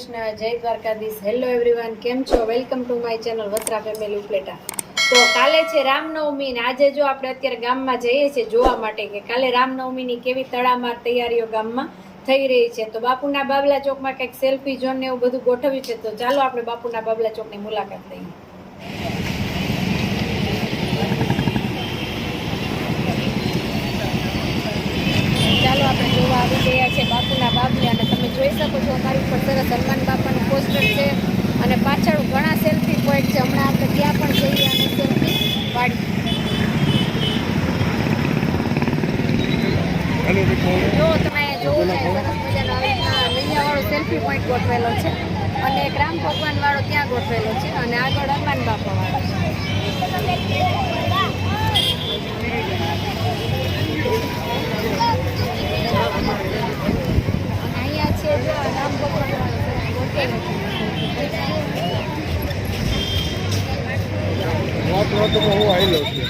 કૃષ્ણ, જય Dwarkadhish. Hello everyone કેમ છો? Welcome to my channel Vatra family Upleta. તો કાલે છે રામનવમી ને આજે જો આપણે અત્યારે ગામમાં જઈએ છીએ જોવા માટે કે કાલે રામનવમીની કેવી તડામાર તૈયારીઓ ગામમાં થઈ રહી છે, તો બાપુના બાબલા ચોકમાં કંઈક સેલ્ફી ઝોન ને એવું બધું ગોઠવ્યું છે, તો ચાલો આપણે બાપુના બાબલા ચોકની મુલાકાત લઈએ ચાલો આપણે જોવા આવી ગયા છે બાપુના બાબલે અને તમે જોઈ શકો છો અમારી ઉપર સરસ હનુમાન બાપાનું પોસ્ટર છે અને પાછળ ઘણા સેલ્ફી પોઈન્ટ છે. હમણાં આપણે ત્યાં પણ જઈએ અને સેલ્ફી પાડી જો તમે જોવો છો સરસ મજાનો આવી સેલ્ફી પોઈન્ટ ગોઠવેલો છે. અને એક રામ ભગવાન વાળો ત્યાં ગોઠવેલો છે અને આગળ હનુમાન બાપા વાળો છે અહીંયા છે જો આ રામ ભગવાન વાળો સરસ ગોઠવેલો છે વાત હું આવી લઉં છું.